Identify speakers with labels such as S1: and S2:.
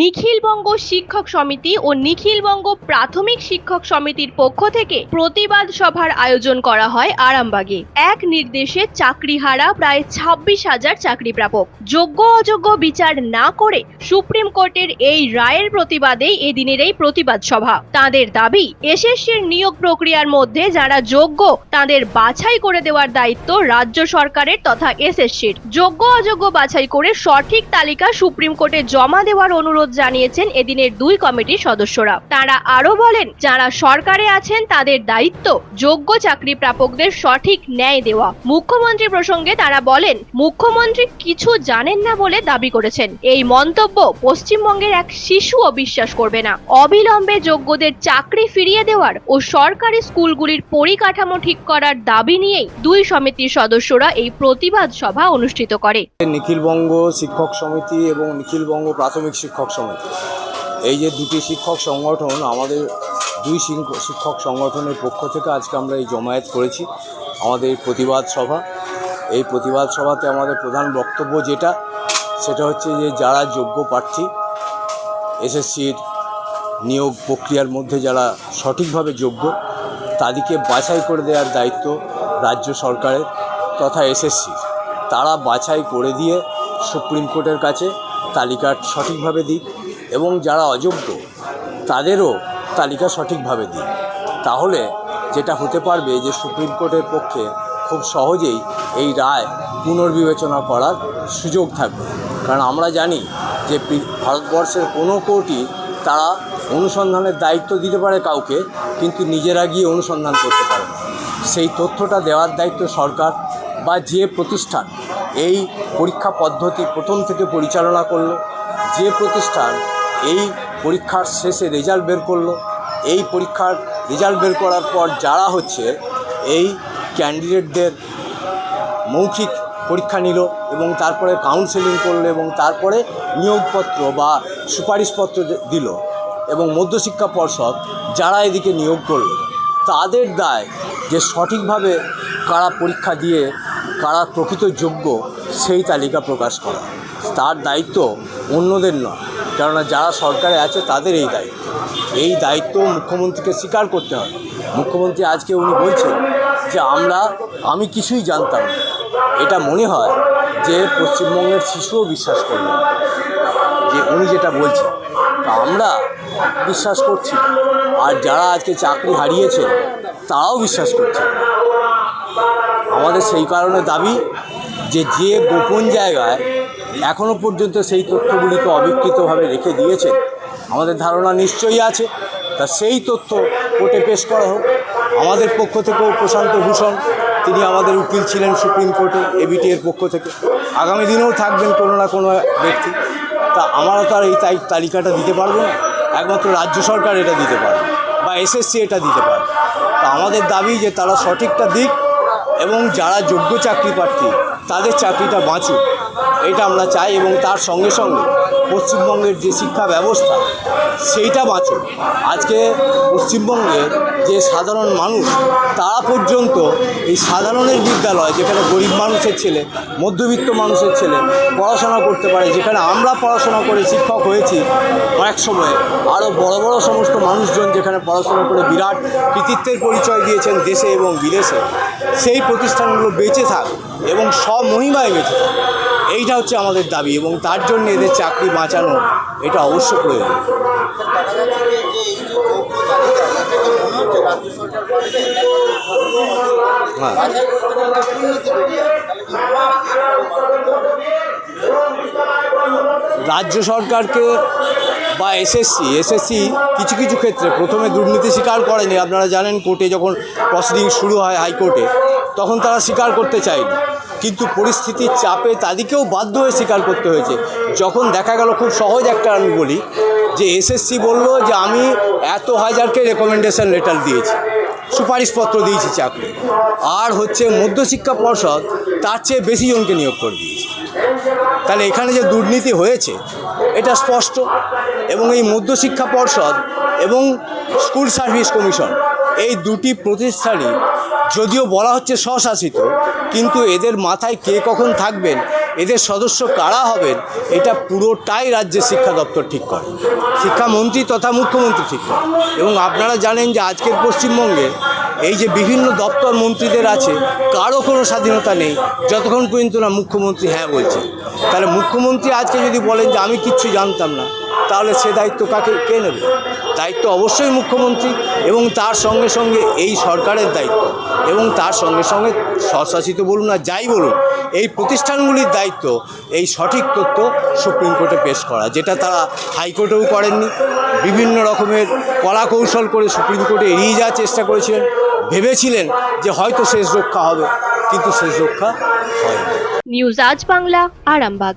S1: নিখিলবঙ্গ শিক্ষক সমিতি ও নিখিলবঙ্গ প্রাথমিক শিক্ষক সমিতির পক্ষ থেকে প্রতিবাদ সভার আয়োজন করা হয় আরামবাগে। এক নির্দেশে চাকরিহারা প্রায় ছাব্বিশ হাজার চাকরি প্রাপক যোগ্য অযোগ্য বিচার না করে সুপ্রিম কোর্টের এই রায়ের প্রতিবাদেই এদিনের এই প্রতিবাদ সভা। তাদের দাবি, এসএসসির নিয়োগ প্রক্রিয়ার মধ্যে যারা যোগ্য, তাদের বাছাই করে দেওয়ার দায়িত্ব রাজ্য সরকারের তথা এসএসসির। যোগ্য অযোগ্য বাছাই করে সঠিক তালিকা সুপ্রিম কোর্টে জমা দেওয়ার অনুরোধ জানিয়েছেন এদিনের দুই কমিটির সদস্যরা। তারা আরও বলেন, যারা সরকারে আছেন, তাদের দায়িত্ব যোগ্য চাকরি প্রাপকদের সঠিক ন্যায় দেওয়া। মুখ্যমন্ত্রী প্রসঙ্গে তারা বলেন, মুখ্যমন্ত্রী কিছু জানেন না বলে দাবি করেছেন। এই মন্তব্য পশ্চিমবঙ্গের এক শিশুও বিশ্বাস করবে না। অবিলম্বে যোগ্যদের চাকরি ফিরিয়ে দেওয়ার ও সরকারি স্কুলগুলির পরিকাঠামো ঠিক করার দাবি নিয়েই দুই সমিতির সদস্যরা এই প্রতিবাদ সভা অনুষ্ঠিত করে।
S2: নিখিলবঙ্গ শিক্ষক সমিতি এবং নিখিলবঙ্গ প্রাথমিক শিক্ষক সমিতি এই যে দুটি শিক্ষক সংগঠন, আমাদের দুই শিক্ষক সংগঠনের পক্ষ থেকে আজকে আমরা এই জমায়েত করেছি, আমাদের প্রতিবাদ সভা। এই প্রতিবাদ সভাতে আমাদের প্রধান বক্তব্য যেটা, সেটা হচ্ছে যে যারা যোগ্য প্রার্থী, এসএসসির নিয়োগ প্রক্রিয়ার মধ্যে যারা সঠিকভাবে যোগ্য, তাদেরকে বাছাই করে দেওয়ার দায়িত্ব রাজ্য সরকারের তথা এসএসসির। তারা বাছাই করে দিয়ে সুপ্রিম কোর্টের কাছে তালিকা সঠিকভাবে দিক এবং যারা অযোগ্য, তাদেরও তালিকা সঠিকভাবে দিক। তাহলে যেটা হতে পারবে যে সুপ্রিম কোর্টের পক্ষে খুব সহজেই এই রায় পুনর্বিবেচনা করার সুযোগ থাকবে। কারণ আমরা জানি যে ভারতবর্ষের কোনো কোর্টই তারা অনুসন্ধানের দায়িত্ব দিতে পারে কাউকে, কিন্তু নিজেরা গিয়ে অনুসন্ধান করতে পারে সেই তথ্যটা দেওয়ার দায়িত্ব সরকার বা যে প্রতিষ্ঠান এই পরীক্ষা পদ্ধতি প্রথম থেকে পরিচালনা করল। যে প্রতিষ্ঠান এই পরীক্ষার শেষে রেজাল্ট বের করল। এই পরীক্ষার রেজাল্ট বের করার পর যারা হচ্ছে, এই ক্যান্ডিডেটদের মৌখিক পরীক্ষা নিল এবং তারপরে কাউন্সেলিং করল এবং তারপরে নিয়োগপত্র বা সুপারিশপত্র দিল এবং মধ্যশিক্ষা পর্ষদ যারা এদিকে নিয়োগ করল, তাদের দায় যে সঠিকভাবে কারা পরীক্ষা দিয়ে কারা প্রকৃত যোগ্য সেই তালিকা প্রকাশ করা। তার দায়িত্ব অন্যদের নয়, কেননা যারা সরকারে আছে তাদের এই দায়িত্ব। এই দায়িত্ব মুখ্যমন্ত্রীকে স্বীকার করতে হয়। মুখ্যমন্ত্রী আজকে উনি বলছেন যে আমরা, আমি কিছুই জানতাম এটা মনে হয় যে পশ্চিমবঙ্গের শিশুও বিশ্বাস করবে যে উনি যেটা বলছেন, তা আমরা বিশ্বাস করছি আর যারা আজকে চাকরি হারিয়েছে, তারাও বিশ্বাস করছে। আমাদের সেই কারণে দাবি যে যে গোপন জায়গায় এখনও পর্যন্ত সেই তথ্যগুলিকে অবিকৃতভাবে রেখে দিয়েছে, আমাদের ধারণা নিশ্চয়ই আছে, তা সেই তথ্য কোর্টে পেশ করা হোক। আমাদের পক্ষ থেকেও প্রশান্ত ভূষণ, তিনি আমাদের উকিল ছিলেন সুপ্রিম কোর্টে এবিটি এর পক্ষ থেকে। আগামী দিনেও থাকবেন কোনো না কোনো ব্যক্তি। তা আমরা তো আর এই তালিকাটা দিতে পারব না। একমাত্র রাজ্য সরকার এটা দিতে পারবে, বা এসএসসি এটা দিতে পারবে। তা আমাদের দাবি যে তারা সঠিকটা দিক এবং যারা যোগ্য চাকরি প্রার্থী, তাদের চাকরিটা বাঁচুক। এটা আমরা চাই এবং তার সঙ্গে সঙ্গে পশ্চিমবঙ্গের যে শিক্ষা ব্যবস্থা, সেইটা বাঁচুক। আজকে পশ্চিমবঙ্গের যে সাধারণ মানুষ, তারা পর্যন্ত এই সাধারণের বিদ্যালয়, যেখানে গরিব মানুষের ছেলে, মধ্যবিত্ত মানুষের ছেলে পড়াশোনা করতে পারে, যেখানে আমরা পড়াশোনা করে শিক্ষক হয়েছি এক সময়ে আরও বড় বড় সমস্ত মানুষজন যেখানে পড়াশোনা করে বিরাট কৃতিত্বের পরিচয় দিয়েছেন দেশে এবং বিদেশে, সেই প্রতিষ্ঠানগুলো বেঁচে থাক এবং সব মহিমায় বেঁচে থাক। এইটা হচ্ছে আমাদের দাবি এবং তার জন্য এদের চাকরি বাঁচানো এটা অবশ্য প্রয়োজন। হ্যাঁ। রাজ্য সরকারকে বা এসএসসি এসএসসি কিছু কিছু ক্ষেত্রে প্রথমে দুর্নীতি স্বীকার করেনি। আপনারা জানেন কোর্টে যখন প্রসিডিং শুরু হয় হাইকোর্টে তখন তারা স্বীকার করতে চায়নি। কিন্তু পরিস্থিতির চাপে তাদেরকেও বাধ্য হয়ে স্বীকার করতে হয়েছে। যখন দেখা গেল খুব সহজ একটা আমি বলি যে এসএসসি বলল যে আমি এত হাজারকে রেকমেন্ডেশন লেটার দিয়েছি, সুপারিশপত্র দিয়েছি চাকরি। আর হচ্ছে মধ্যশিক্ষা পর্ষদ তার চেয়ে বেশি জনকে নিয়োগ করে দিয়েছে। তাহলে এখানে যে দুর্নীতি হয়েছে, এটা স্পষ্ট। এবং এই মধ্যশিক্ষা পর্ষদ এবং স্কুল সার্ভিস কমিশন এই দুটি প্রতিষ্ঠানই যদিও বলা হচ্ছে স্বশাসিত, কিন্তু এদের মাথায় কে কখন থাকবেন, এদের সদস্য কারা হবেন, এটা পুরোটাই রাজ্যের শিক্ষা দপ্তর ঠিক করে। শিক্ষামন্ত্রী তথা মুখ্যমন্ত্রী ঠিক করে। এবং আপনারা জানেন যে আজকের পশ্চিমবঙ্গে এই যে বিভিন্ন দপ্তর মন্ত্রীদের আছে, কারও কোনো স্বাধীনতা নেই, যতক্ষণ পর্যন্ত না মুখ্যমন্ত্রী হ্যাঁ বলছে। তাহলে মুখ্যমন্ত্রী আজকে যদি বলেন যে আমি কিচ্ছু জানতাম না তাহলে সে দায়িত্ব কাকে, কে নেবে? দায়িত্ব অবশ্যই মুখ্যমন্ত্রী এবং তার সঙ্গে সঙ্গে এই সরকারের দায়িত্ব। এবং তার সঙ্গে সঙ্গে স্বশাসিত বলুন আর যাই বলুন, এই প্রতিষ্ঠানগুলির দায়িত্ব, এই সঠিক তথ্য সুপ্রিম কোর্টে পেশ করা, যেটা তারা হাইকোর্টেও করেননি। বিভিন্ন রকমের কলা কৌশল করে সুপ্রিম কোর্টে এড়িয়ে যাওয়ার চেষ্টা করেছিলেন। ভেবেছিলেন যে হয়তো শেষ রক্ষা হবে, কিন্তু শেষ রক্ষা হয়নি।
S1: নিউজ আজ বাংলা, আরামবাগ।